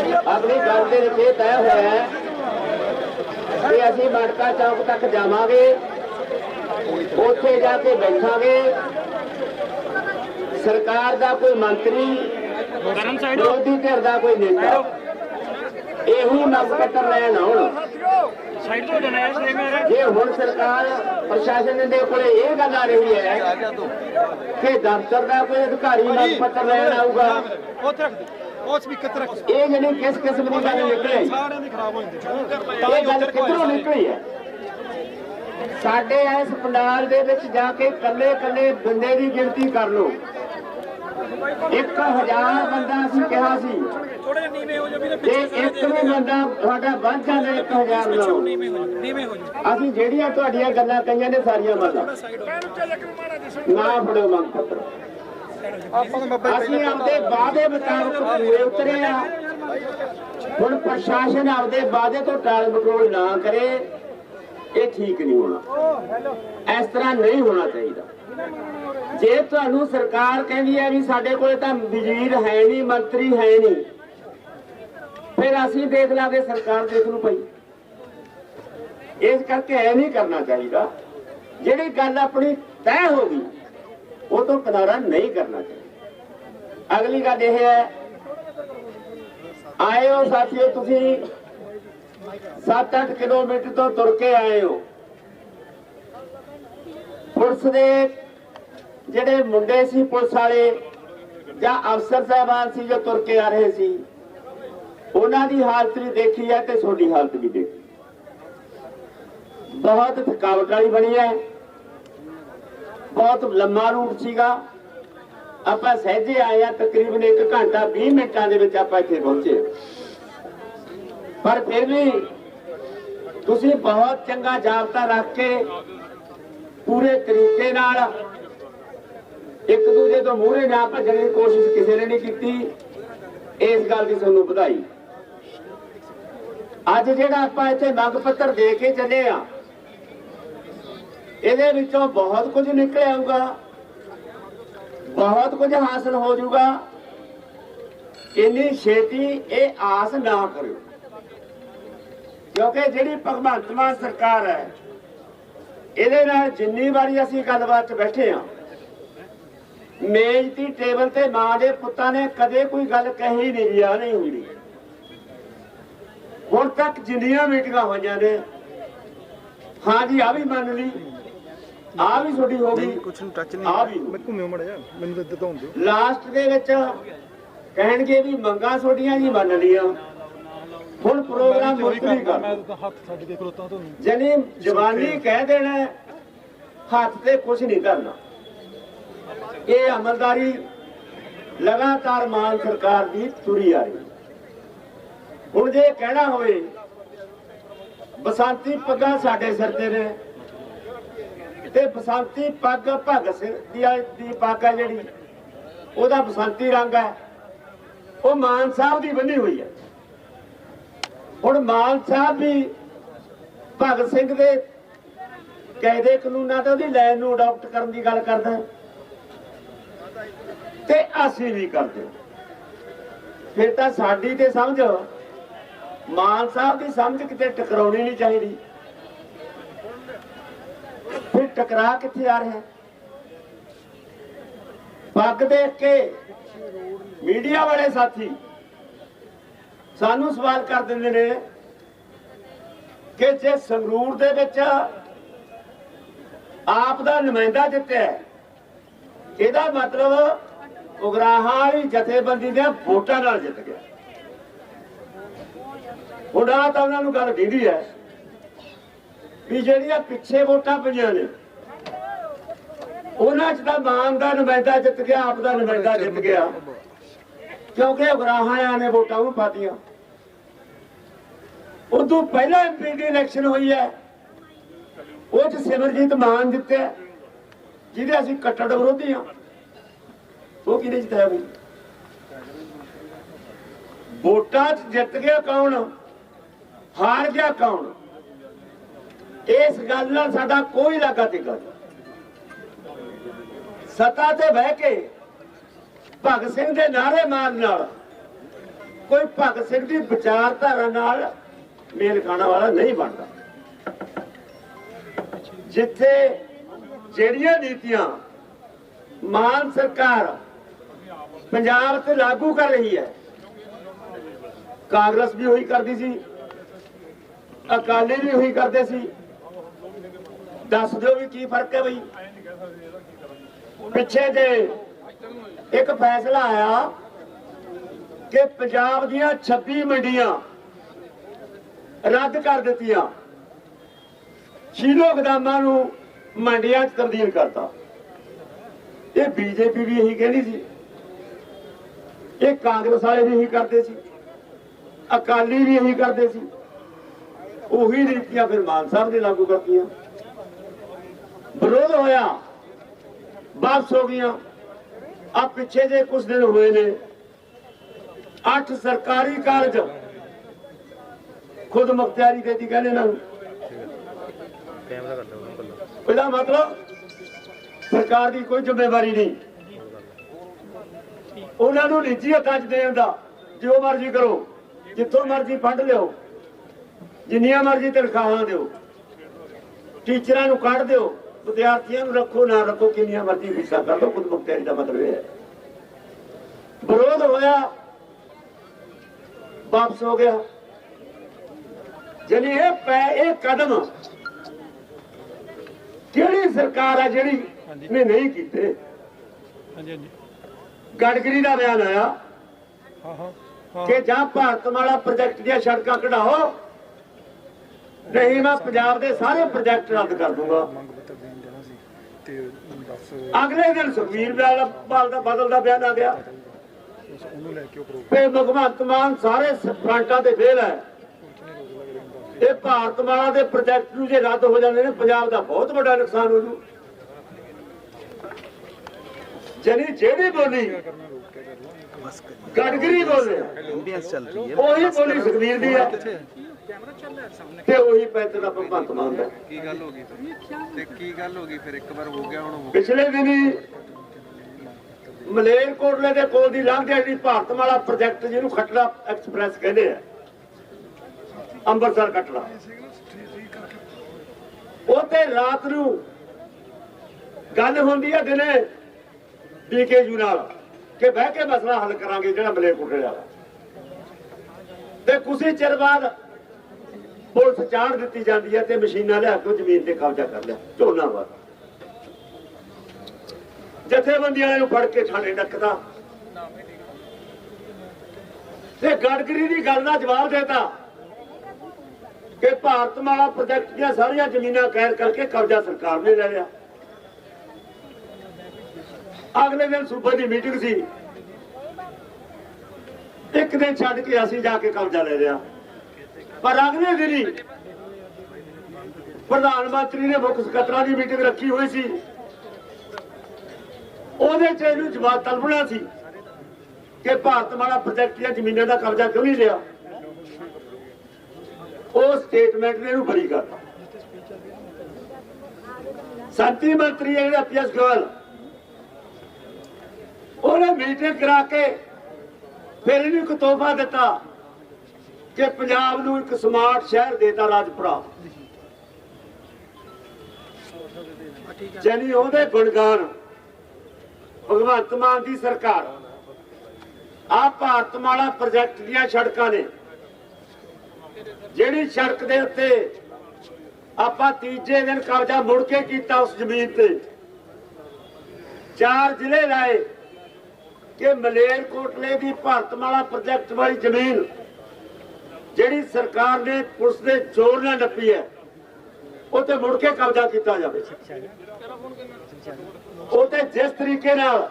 ਅਗਲੀ ਗੱਲ ਦੇ ਵਿੱਚ ਇਹ ਤੈਅ ਹੋਇਆ ਹੈ ਕਿ ਅਸੀਂ ਮਟਕਾ ਚੌਕ ਤੱਕ ਜਾਵਾਂਗੇ, ਉੱਥੇ ਜਾ ਕੇ ਬੈਠਾਂਗੇ। ਸਰਕਾਰ ਦਾ ਕੋਈ ਮੰਤਰੀ ਗਰਮ ਸਾਈਡ ਵਿਰੋਧੀ ਧਿਰ ਦਾ ਕੋਈ ਨੇਤਾ ਇਹੀ ਮੰਗ ਪੱਤਰ ਲੈਣ ਆਉਣ। ਸਾਈਡ ਤੋਂ ਜਾਣਾ ਹੈ ਸੇਮ ਜੇ ਹੁਣ ਸਰਕਾਰ ਪ੍ਰਸ਼ਾਸਨ ਦੇ ਕੋਲੇ ਇਹ ਗੱਲ ਆ ਰਹੀ ਹੈ ਕਿ ਦਫ਼ਤਰ ਦਾ ਕੋਈ ਅਧਿਕਾਰੀ ਮੰਗ ਪੱਤਰ ਲੈਣ ਆਊਗਾ ਉੱਥੇ ਰੱਖ ਦੇ ਉਹ ਤੇ ਰੱਖ? ਇਹ ਜਿਹੜੀ ਕਿਸ ਕਿਸਮ ਦੀ ਗੱਲ ਨਿਕਲੀ? ਸਾਰਿਆਂ ਦੀ ਖਰਾਬ ਹੋ। ਜਾਂਦੀ ਇਹ ਗੱਲ ਕਿੱਧਰੋਂ ਨਿਕਲੀ ਹੈ? ਸਾਡੇ ਇਸ ਪੰਡਾਲ ਦੇ ਵਿੱਚ ਜਾ ਕੇ ਕੱਲੇ ਕੱਲੇ ਬੰਦੇ ਦੀ ਗਿਣਤੀ ਕਰ ਲਓ। 1000 ਬੰਦਾ ਅਸੀਂ ਕਿਹਾ ਸੀ। ਥੋੜੇ ਜਿਹਾ ਨੀਵੇਂ ਹੋ ਜਾ ਵੀਰੇ ਤੇ ਇੱਕ ਵੀ ਬੰਦਾ ਤੁਹਾਡਾ ਵੱਧ ਜਾਂਦਾ 1000 ਨਾਲੋਂ। ਨੀਵੇਂ ਹੋ ਜਾ ਨੀਵੇਂ ਹੋ ਜਾ ਅਸੀਂ ਜਿਹੜੀਆਂ ਤੁਹਾਡੀਆਂ ਗੱਲਾਂ ਕਹੀਆਂ ਨੇ ਸਾਰੀਆਂ ਮੰਨਾਂ ਨਾ ਫੜੋ ਮੰਗ ਪੱਤਰ। ਆਪਾਂ ਨੂੰ ਬਾਬਾ ਅਸੀਂ ਆਪਦੇ ਵਾਅਦੇ ਮੁਤਾਬਕ ਪੂਰੇ ਉਤਰੇ ਆ। ਹੁਣ ਪ੍ਰਸ਼ਾਸਨ ਆਪਦੇ ਵਾਅਦੇ ਤੋਂ ਟਾਲ ਮਟੋਲ ਨਾ ਕਰੇ ਇਹ ਠੀਕ ਨਹੀਂ ਹੋਣਾ। ਇਸ ਤਰ੍ਹਾਂ ਨਹੀਂ ਹੋਣਾ ਚਾਹੀਦਾ। ਜੇ ਤੁਹਾਨੂੰ ਸਰਕਾਰ ਕਹਿੰਦੀ ਹੈ ਵੀ ਸਾਡੇ ਕੋਲੇ ਤਾਂ ਵਜ਼ੀਰ ਹੈ ਨਹੀਂ ਮੰਤਰੀ ਹੈ ਨਹੀਂ ਫਿਰ ਅਸੀਂ ਦੇਖ ਲਾਂਗੇ ਸਰਕਾਰ ਦੇਖ ਲੂ ਪਈ ਇਸ ਕਰਕੇ ਇਹ ਨਹੀਂ ਕਰਨਾ ਚਾਹੀਦਾ। ਜਿਹੜੀ ਗੱਲ ਆਪਣੀ ਤੈਅ ਹੋ ਗਈ ਉਹ ਤੋਂ ਕਿਨਾਰਾ ਨਹੀਂ ਕਰਨਾ ਚਾਹੀਦਾ। ਅਗਲੀ ਗੱਲ ਇਹ ਹੈ, ਆਏ ਹੋ ਸਾਥੀਓ, ਤੁਸੀਂ 7-8 ਕਿਲੋਮੀਟਰ ਤੋਂ ਤੁਰ ਕੇ ਆਏ ਹੋ। ਪੁਲਿਸ ਦੇ ਜਿਹੜੇ ਮੁੰਡੇ ਸੀ, ਪੁਲਿਸ ਵਾਲੇ ਜਾਂ ਅਫਸਰ ਸਾਹਿਬਾਨ ਸੀ, ਜੋ ਤੁਰ ਕੇ ਆ ਰਹੇ ਸੀ, ਉਹਨਾਂ ਦੀ ਹਾਲਤ ਵੀ ਦੇਖੀ ਹੈ ਤੇ ਤੁਹਾਡੀ ਹਾਲਤ ਵੀ ਦੇਖੀ। ਬਹੁਤ ਥਕਾਵਟ ਵਾਲੀ ਬਣੀ ਹੈ। ਬਹੁਤ ਲੰਮਾ ਰੂਟ ਸੀਗਾ। ਆਪਾਂ ਸਹਿਜੇ ਆਏ ਆ ਤਕਰੀਬਨ 1 ਘੰਟਾ 20 ਮਿੰਟਾਂ ਦੇ ਵਿੱਚ ਆਪਾਂ ਇੱਥੇ ਪਹੁੰਚੇ। ਪਰ ਫਿਰ ਵੀ ਤੁਸੀਂ ਬਹੁਤ ਚੰਗਾ ਜਾਬਤਾ ਰੱਖ ਕੇ ਪੂਰੇ ਤਰੀਕੇ ਨਾਲ ਇੱਕ ਦੂਜੇ ਤੋਂ ਮੂਹਰੇ ਨਾ ਭੱਜਣ ਦੀ ਕੋਸ਼ਿਸ਼ ਕਿਸੇ ਨੇ ਨਹੀਂ ਕੀਤੀ। ਇਸ ਗੱਲ ਦੀ ਤੁਹਾਨੂੰ ਵਧਾਈ। ਅੱਜ ਜਿਹੜਾ ਆਪਾਂ ਇੱਥੇ ਮੰਗ ਪੱਤਰ ਦੇ ਕੇ ਚੱਲੇ ਆ ਇਹਦੇ ਵਿੱਚੋਂ ਬਹੁਤ ਕੁਝ ਨਿਕਲ ਆਊਗਾ। ਬਹੁਤ ਕੁਝ ਹਾਸਲ ਹੋ ਜਾਊਗਾ। ਇੰਨੀ ਛੇਤੀ ਇਹ ਆਸ ਨਾ ਕਰਿਓ। ਕਿਉਂਕਿ ਜਿਹੜੀ ਭਗਵੰਤ ਮਾਨ ਸਰਕਾਰ ਹੈ, ਇਹਦੇ ਨਾਲ ਜਿੰਨੀ ਵਾਰੀ ਅਸੀਂ ਗੱਲਬਾਤ 'ਚ ਬੈਠੇ ਆ ਮੇਜ਼ ਦੀ ਟੇਬਲ ਤੇ ਮਾਂ ਦੇ ਪੁੱਤਾਂ ਨੇ ਕਦੇ ਕੋਈ ਗੱਲ ਕਹੀ ਨਹੀਂ ਜੀ ਆ ਨਹੀਂ ਹੁੰਦੀ। ਹੁਣ ਤੱਕ ਜਿੰਨੀਆਂ ਮੀਟਿੰਗਾਂ ਹੋਈਆਂ ਨੇ, ਹਾਂ ਜੀ ਆ ਵੀ ਮੰਨ ਲਈ। ਆ ਵੀ ਤੁਹਾਡੀ ਹੋ ਗਈ। ਕੁਛ ਨੂੰ ਟੱਚ ਆ ਵੀ ਮੈਂ ਘੁੰਮਿਓ ਮੜ ਜਾ ਮੈਨੂੰ ਤਾਂ ਦਿੱਤਾ ਹੁੰਦੇ। ਲਾਸਟ ਦੇ ਵਿੱਚ ਕਹਿਣਗੇ ਵੀ ਮੰਗਾਂ ਤੁਹਾਡੀਆਂ ਜੀ ਮੰਨ ਲੀਆਂ ਹੁਣ ਪ੍ਰੋਗਰਾਮ ਮੁਲਤਵੀ ਕਰ। ਮੈਂ ਤਾਂ ਹੱਥ ਛੱਡ ਕੇ ਖਲੋਤਾ ਤੁਹਾਨੂੰ। ਜਨੀ ਜਵਾਨੀ ਕਹਿ ਦੇਣਾ ਹੱਥ ਤੇ ਕੁਝ ਨਹੀਂ ਕਰਨਾ। ਇਹ ਅਮਲਦਾਰੀ ਲਗਾਤਾਰ ਮਾਨ ਸਰਕਾਰ ਦੀ ਤੁਰੀ ਆ ਰਹੀ। ਹੁਣ ਜੇ ਕਹਿਣਾ ਹੋਵੇ ਬਸੰਤੀ ਪੱਗਾਂ ਸਾਡੇ ਸਿਰ ਤੇ ਨੇ। ਤੇ ਬਸੰਤੀ ਪੱਗ ਭਗਤ ਸਿੰਘ ਦੀ ਦੀ ਪੱਗ ਹੈ ਜਿਹੜੀ। ਉਹਦਾ ਬਸੰਤੀ ਰੰਗ ਹੈ ਉਹ ਮਾਨ ਸਾਹਿਬ ਦੀ ਬੰਨੀ ਹੋਈ ਹੈ ਹੁਣ ਮਾਨ ਸਾਹਿਬ ਵੀ ਭਗਤ ਸਿੰਘ ਦੇ ਕਾਇਦੇ ਕਾਨੂੰਨਾਂ ਤੇ ਉਹਦੀ ਲਾਈਨ ਨੂੰ ਅਡਾਪਟ ਕਰਨ ਦੀ ਗੱਲ ਕਰਦਾ ਤੇ ਅਸੀਂ ਵੀ ਕਰਦੇ। ਫਿਰ ਤਾਂ ਸਾਡੀ ਤੇ ਸਮਝ, ਮਾਨ ਸਾਹਿਬ ਦੀ ਸਮਝ ਕਿਤੇ ਟਕਰਾਉਣੀ ਨਹੀਂ ਚਾਹੀਦੀ। ਟਕਰਾ ਕਿੱਥੇ ਆ ਰਿਹਾ ਪੱਗ ਦੇਖ ਕੇ ਮੀਡੀਆ ਵਾਲੇ ਸਾਥੀ ਸਾਨੂੰ ਸਵਾਲ ਕਰ ਦਿੰਦੇ ਨੇ ਕਿ ਜੇ ਸੰਗਰੂਰ ਦੇ ਵਿੱਚ ਆਪ ਦਾ ਨੁਮਾਇੰਦਾ ਜਿੱਤਿਆ ਇਹਦਾ ਮਤਲਬ ਉਗਰਾਹਾਂ ਵਾਲੀ ਜਥੇਬੰਦੀ ਦੇ ਵੋਟਾਂ ਨਾਲ ਜਿੱਤ ਗਿਆ। ਹੁਣ ਆਹ ਤਾਂ ਉਹਨਾਂ ਨੂੰ ਗੱਲ ਦੀਦੀ ਹੈ ਵੀ ਜਿਹੜੀਆਂ ਪਿੱਛੇ ਵੋਟਾਂ ਪਈਆਂ ਨੇ ਉਹਨਾਂ 'ਚ ਤਾਂ ਮਾਨ ਦਾ ਨੁਮਾਇੰਦਾ ਜਿੱਤ ਗਿਆ, ਆਪ ਦਾ ਨੁਮਾਇੰਦਾ ਜਿੱਤ ਗਿਆ। ਕਿਉਂਕਿ ਉਗਰਾਹਾਂ ਨੇ ਵੋਟਾਂ ਨੂੰ ਪਾਤੀਆਂ। ਉਦੋਂ ਪਹਿਲਾਂ ਐਮਪੀ ਦੀ ਇਲੈਕਸ਼ਨ ਹੋਈ ਹੈ। ਉਹ ਚ ਸਿਮਰਜੀਤ ਮਾਨ ਜਿੱਤਿਆ। ਜਿਹਦੇ ਅਸੀਂ ਕੱਟੜ ਵਿਰੋਧੀ ਆ ਉਹ ਕਿਹਦੇ ਜਿੱਤਿਆ ਬਈ? ਵੋਟਾਂ 'ਚ ਜਿੱਤ ਗਿਆ ਕੌਣ? ਹਾਰ ਗਿਆ ਕੌਣ? ਇਸ ਗੱਲ ਨਾਲ ਸਾਡਾ ਕੋਈ ਲਾਗਾ ਤੇ ਗੱਲ ਸੱਤਾ ਤੇ ਬਹਿ ਕੇ ਭਗਤ ਸਿੰਘ ਦੇ ਨਾਰੇ ਮਾਰਨ ਨਾਲ, ਕੋਈ ਭਗਤ ਸਿੰਘ ਦੀ ਵਿਚਾਰਧਾਰਾ ਨਾਲ ਮੇਲ ਖਾਣਾ ਵਾਲਾ ਨਹੀਂ ਬਣਦਾ। ਜਿੱਥੇ ਜਿਹੜੀਆਂ ਨੀਤੀਆਂ ਮਾਨ ਸਰਕਾਰ ਪੰਜਾਬ ਤੇ ਲਾਗੂ ਕਰ ਰਹੀ ਹੈ, ਕਾਂਗਰਸ ਵੀ ਉਹੀ ਕਰਦੀ ਸੀ, ਅਕਾਲੀ ਵੀ ਉਹੀ ਕਰਦੇ ਸੀ। ਦੱਸ ਦਿਓ ਵੀ ਕੀ ਫ਼ਰਕ ਹੈ ਬਈ? ਪਿੱਛੇ ਜੇ ਇੱਕ ਫੈਸਲਾ ਆਇਆ ਕਿ ਪੰਜਾਬ ਦੀਆਂ 26 ਮੰਡੀਆਂ ਰੱਦ ਕਰ ਦਿੱਤੀਆਂ। ਸ਼ੀਲੋ ਗਦਾਮਾਂ ਨੂੰ ਮੰਡੀਆਂ 'ਚ ਤਬਦੀਲ ਕਰਤਾ। ਇਹ ਬੀਜੇਪੀ ਵੀ ਇਹੀ ਕਹਿੰਦੀ ਸੀ। ਇਹ ਕਾਂਗਰਸ ਵਾਲੇ ਵੀ ਇਹੀ ਕਰਦੇ ਸੀ। ਅਕਾਲੀ ਵੀ ਇਹੀ ਕਰਦੇ ਸੀ। ਉਹੀ ਨੀਤੀਆਂ ਫਿਰ ਮਾਨ ਸਾਹਿਬ ਨੇ ਲਾਗੂ ਕਰਤੀਆਂ। ਵਿਰੋਧ ਹੋਇਆ। ਵਾਪਸ ਹੋ ਗਈਆਂ। ਆ ਪਿੱਛੇ ਜੇ ਕੁਝ ਦਿਨ ਹੋਏ ਨੇ। ਅੱਠ ਸਰਕਾਰੀ ਕਾਲਜ ਖੁਦ ਮੁਖਤਿਆਰੀ ਦੇ ਦੀ ਕਹਿੰਦੇ ਇਹਨਾਂ ਨੂੰ। ਇਹਦਾ ਮਤਲਬ ਸਰਕਾਰ ਦੀ ਕੋਈ ਜ਼ਿੰਮੇਵਾਰੀ ਨਹੀਂ। ਉਹਨਾਂ ਨੂੰ ਨਿੱਜੀ ਹੱਕਾਂ 'ਚ ਦੇਣ ਦਾ, ਜੋ ਮਰਜ਼ੀ ਕਰੋ, ਜਿੱਥੋਂ ਮਰਜ਼ੀ ਫੰਡ ਲਿਓ ਜਿੰਨੀਆਂ ਮਰਜ਼ੀ ਤਨਖਾਹਾਂ ਦਿਓ, ਟੀਚਰਾਂ ਨੂੰ ਕੱਢ ਦਿਓ ਵਿਦਿਆਰਥੀਆਂ ਨੂੰ ਰੱਖੋ ਨਾ ਰੱਖੋ ਕਿੰਨੀਆਂ ਮਰਜ਼ੀ ਫੀਸਾਂ ਕਰ ਲਓ ਖੁਦ ਮੁਖਤਿਆਰੀ ਦਾ ਮਤਲਬ ਇਹ ਹੈ। ਵਿਰੋਧ ਹੋਇਆ ਵਾਪਸ ਹੋ ਗਿਆ। ਜਨੀ ਇਹ ਪੈ ਇਹ ਕਦਮ ਕਿਹੜੀ ਸਰਕਾਰ ਆ ਜਿਹੜੀ ਨੇ ਨਹੀਂ ਕੀਤੇ? ਹਾਂਜੀ ਦਾ ਬਿਆਨ ਆਇਆ ਹਾਂ ਹਾਂ ਹਾਂ। ਕਿ ਜਾਂ ਭਾਰਤਮਾਲਾ ਪ੍ਰੋਜੈਕਟ ਦੀਆਂ ਸੜਕਾਂ ਕਢਾਓ ਨਹੀਂ ਮੈਂ ਪੰਜਾਬ ਦੇ ਸਾਰੇ ਪ੍ਰੋਜੈਕਟ ਰੱਦ ਕਰ ਦੂੰਗਾ ਮੰਗ ਪੱਤਰ ਦੇਣ ਜਾਣਾ ਸੀ ਤੇ ਬਸ ਅਗਲੇ ਦਿਨ ਸੁਖਵੀਰ ਬਾਲ ਦਾ ਬਦਲ ਬਿਆਨ ਆ ਗਿਆ। ਤੇ ਭਗਵੰਤ ਮਾਨ ਸਾਰੇ ਫਰੰਟਾਂ ਤੇ ਫੇਲ ਹੈ। ਇਹ ਭਾਰਤ ਮਾਲਾ ਦੇ ਪ੍ਰੋਜੈਕਟ ਨੂੰ ਜੇ ਰੱਦ ਹੋ ਜਾਂਦੇ ਨੇ, ਪੰਜਾਬ ਦਾ ਬਹੁਤ ਵੱਡਾ ਨੁਕਸਾਨ ਹੋ ਜੂ। ਜਨੀ ਜਿਹੜੀ ਬੋਲੀ ਗੜਗਰੀ ਬੋਲੇ ਉਹੀ ਬੋਲੀ ਸੁਖਵੀਰ ਦੀ ਹੈ ਤੇ ਉਹੀ ਪੈਂਤਰ ਦਾ ਭਗਵੰਤ ਮਾਨ ਦਾ ਕੀ ਗੱਲ ਹੋ ਗਈ ਫਿਰ? ਤੇ ਕੀ ਗੱਲ ਹੋ ਗਈ ਫਿਰ? ਇੱਕ ਵਾਰ ਹੋ ਗਿਆ ਹੁਣ ਹੋ ਪਿਛਲੇ ਦਿਨੀ ਮਲੇਰਕੋਟਲੇ ਦੇ ਕੋਲ ਦੀ ਲੰਘਦੇ ਜਿਹੜੀ ਭਾਰਤਮਾਲਾ ਪ੍ਰੋਜੈਕਟ ਜਿਹਨੂੰ ਖੱਟੜਾ ਐਕਸਪ੍ਰੈਸ ਕਹਿੰਦੇ ਆ। ਅੰਮ੍ਰਿਤਸਰ ਖੱਟੜਾ। ਉਹ ਤੇ ਰਾਤ ਨੂੰ ਗੱਲ ਹੁੰਦੀ ਹੈ ਦਿਨੇ ਡੀਕੇਯੂ ਨਾਲ ਕਿ ਬਹਿ ਕੇ ਮਸਲਾ ਹੱਲ ਕਰਾਂਗੇ ਜਿਹੜਾ ਮਲੇਰਕੋਟਲੇ ਵਾਲਾ। ਤੇ ਕੁਝ ਚਿਰ ਬਾਅਦ ਪੁਲਿਸ ਚਾੜ ਦਿੱਤੀ ਜਾਂਦੀ ਹੈ ਤੇ ਮਸ਼ੀਨਾਂ ਲਿਆ ਕੇ ਜ਼ਮੀਨ ਤੇ ਕਬਜ਼ਾ ਕਰ ਲਿਆ। ਝੋਨਾ ਵਾ ਜਥੇਬੰਦੀ ਵਾਲੇ ਨੂੰ ਫੜ ਕੇ ਥਾਣੇ ਡੱਕਦਾ। ਤੇ ਗੜਕਰੀ ਦੀ ਗੱਲ ਦਾ ਜਵਾਬ ਦੇਤਾ ਕਿ ਭਾਰਤਮਾਲਾ ਪ੍ਰੋਜੈਕਟ ਦੀਆਂ ਸਾਰੀਆਂ ਜ਼ਮੀਨਾਂ ਕੈਦ ਕਰਕੇ ਕਬਜ਼ਾ ਸਰਕਾਰ ਨੇ ਲੈ ਲਿਆ। ਅਗਲੇ ਦਿਨ ਸੂਬੇ ਦੀ ਮੀਟਿੰਗ ਸੀ। ਇੱਕ ਦਿਨ ਛੱਡ ਕੇ ਅਸੀਂ ਜਾ ਕੇ ਕਬਜ਼ਾ ਲੈ ਲਿਆ। ਪਰ ਅਗਲੇ ਦਿਨ ਹੀ ਪ੍ਰਧਾਨ ਮੰਤਰੀ ਨੇ ਮੁੱਖ ਸਕੱਤਰਾਂ ਦੀ ਮੀਟਿੰਗ ਰੱਖੀ ਹੋਈ ਸੀ। ਉਹਦੇ ਚ ਇਹਨੂੰ ਜਵਾਬ ਤਲਬਣਾ ਸੀ ਕਿ ਭਾਰਤ ਭਾਰਤਮਾਲਾ ਪ੍ਰੋਜੈਕਟ ਦੀਆਂ ਜ਼ਮੀਨਾਂ ਦਾ ਕਬਜ਼ਾ ਕਿਉਂ ਨਹੀਂ ਲਿਆ। ਉਹ ਸਟੇਟਮੈਂਟ ਨੇ ਇਹਨੂੰ ਬਰੀ ਕਰਤਾ ਸੰਤੀ ਮੰਤਰੀ ਹੈ ਜਿਹੜਾ ਪੀਐਸ ਗੋਇਲ। ਉਹਨੇ ਮੀਟਿੰਗ ਕਰਾ ਕੇ ਫਿਰ ਇਹਨੂੰ ਇੱਕ ਤੋਹਫਾ ਦਿੱਤਾ। ਕਿ ਪੰਜਾਬ ਨੂੰ ਇੱਕ ਸਮਾਰਟ ਸ਼ਹਿਰ ਦੇਤਾ ਰਾਜਪੁਰਾ। ਜਾਨੀ ਉਹਦੇ ਗੁਣਗਾਨ, ਭਗਵੰਤ ਮਾਨ ਦੀ ਸਰਕਾਰ। ਆ ਭਾਰਤਮਾਲਾ ਪ੍ਰੋਜੈਕਟ ਦੀਆਂ ਸੜਕਾਂ ਨੇ। ਜਿਹੜੀ ਸੜਕ ਦੇ ਉੱਤੇ ਆਪਾਂ ਤੀਜੇ ਦਿਨ ਕਬਜ਼ਾ ਮੁੜ ਕੇ ਕੀਤਾ ਉਸ ਜ਼ਮੀਨ ਤੇ। ਚਾਰ ਜ਼ਿਲ੍ਹੇ ਲਾਏ ਕਿ ਮਲੇਰਕੋਟਲੇ ਦੀ ਭਾਰਤਮਾਲਾ ਪ੍ਰੋਜੈਕਟ ਵਾਲੀ ਜ਼ਮੀਨ ਜਿਹੜੀ ਸਰਕਾਰ ਨੇ ਪੁਲਿਸ ਦੇ ਜ਼ੋਰ ਨਾਲ ਨੱਪੀ ਹੈ, ਉਹ ਤੇ ਮੁੜ ਕੇ ਕਬਜ਼ਾ ਕੀਤਾ ਜਾਵੇ। ਉਹ ਤੇ ਜਿਸ ਤਰੀਕੇ ਨਾਲ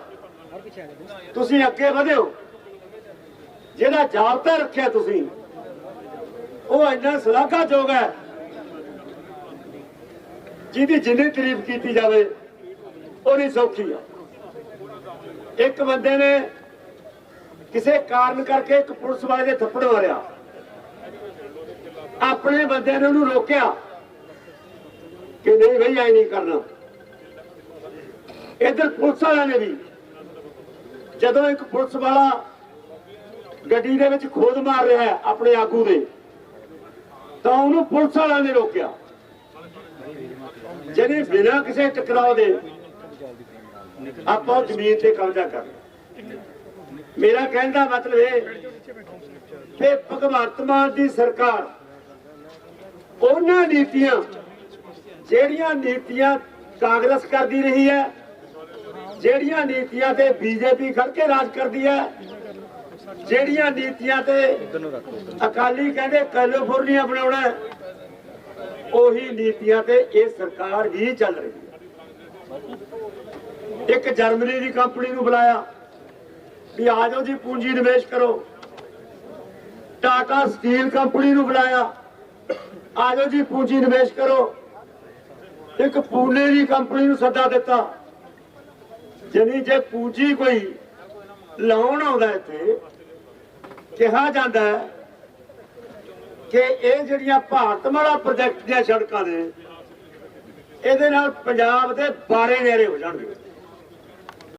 ਤੁਸੀਂ ਅੱਗੇ ਵਧਿਓ ਜਿਹੜਾ ਜਾਬਤਾ ਰੱਖਿਆ ਤੁਸੀਂ, ਉਹ ਇੰਨਾ ਸ਼ਲਾਘਾਯੋਗ ਹੈ, ਜਿਹਦੀ ਜਿੰਨੀ ਤਾਰੀਫ ਕੀਤੀ ਜਾਵੇ ਉਹ ਉਹਨੀ ਸੌਖੀ ਆ। ਇੱਕ ਬੰਦੇ ਨੇ ਕਿਸੇ ਕਾਰਨ ਕਰਕੇ ਇੱਕ ਪੁਲਿਸ ਵਾਲੇ ਦੇ ਥੱਪੜ ਮਾਰਿਆ। ਆਪਣੇ ਬੰਦੇ ਨੇ ਉਹਨੂੰ ਰੋਕਿਆ ਕਿ ਨਹੀਂ ਭਈ ਐ ਨਹੀਂ ਕਰਨਾ। ਇਧਰ ਪੁਲਿਸ ਵਾਲਿਆਂ ਨੇ ਵੀ, ਜਦੋਂ ਇੱਕ ਪੁਲਿਸ ਵਾਲਾ ਗੱਡੀ ਦੇ ਵਿੱਚ ਖੋਦ ਮਾਰ ਰਿਹਾ ਹੈ ਆਪਣੇ ਆਗੂ ਦੇ, ਤਾਂ ਉਹਨੂੰ ਪੁਲਿਸ ਵਾਲਿਆਂ ਨੇ ਰੋਕਿਆ। ਜਿਹਨੇ ਬਿਨਾਂ ਕਿਸੇ ਟਕਰਾਅ ਦੇ ਆਪਾਂ ਜ਼ਮੀਨ ਤੇ ਕਬਜ਼ਾ ਕਰ ਮੇਰਾ ਕਹਿਣ ਦਾ ਮਤਲਬ ਇਹ ਕਿ ਭਗਵੰਤ ਮਾਨ ਦੀ ਸਰਕਾਰ ਉਹਨਾਂ ਨੀਤੀਆਂ ਜਿਹੜੀਆਂ ਨੀਤੀਆਂ ਕਾਂਗਰਸ ਕਰਦੀ ਰਹੀ ਹੈ, ਜਿਹੜੀਆਂ ਨੀਤੀਆਂ ਤੇ ਬੀਜੇਪੀ ਖੜ ਕੇ ਰਾਜ ਕਰਦੀ ਹੈ, ਜਿਹੜੀਆਂ ਨੀਤੀਆਂ ਤੇ ਅਕਾਲੀ ਕਹਿੰਦੇ ਕੈਲੀਫੋਰਨੀਆ ਬਣਾਉਣਾ ਉਹੀ ਨੀਤੀਆਂ ਤੇ ਇਹ ਸਰਕਾਰ ਹੀ ਚੱਲ ਰਹੀ ਹੈ। ਇੱਕ ਜਰਮਨੀ ਦੀ ਕੰਪਨੀ ਨੂੰ ਬੁਲਾਇਆ ਵੀ ਆ ਜਾਓ ਜੀ, ਪੂੰਜੀ ਨਿਵੇਸ਼ ਕਰੋ। ਟਾਟਾ ਸਟੀਲ ਕੰਪਨੀ ਨੂੰ ਬੁਲਾਇਆ। ਆ ਜਾਓ ਜੀ, ਪੂੰਜੀ ਨਿਵੇਸ਼ ਕਰੋ। ਇੱਕ ਪੂਨੇ ਦੀ ਕੰਪਨੀ ਨੂੰ ਸੱਦਾ ਦਿੱਤਾ। ਜਨੀ ਜੇ ਪੂੰਜੀ ਕੋਈ ਲਾਉਣ ਆਉਂਦਾ ਇੱਥੇ, ਕਿਹਾ ਜਾਂਦਾ ਕਿ ਇਹ ਜਿਹੜੀਆਂ ਭਾਰਤਮਾਲਾ ਪ੍ਰੋਜੈਕਟ ਦੀਆਂ ਸੜਕਾਂ ਨੇ, ਇਹਦੇ ਨਾਲ ਪੰਜਾਬ ਦੇ ਬਾਰੇ ਨੇਰੇ ਹੋ ਜਾਣਗੇ।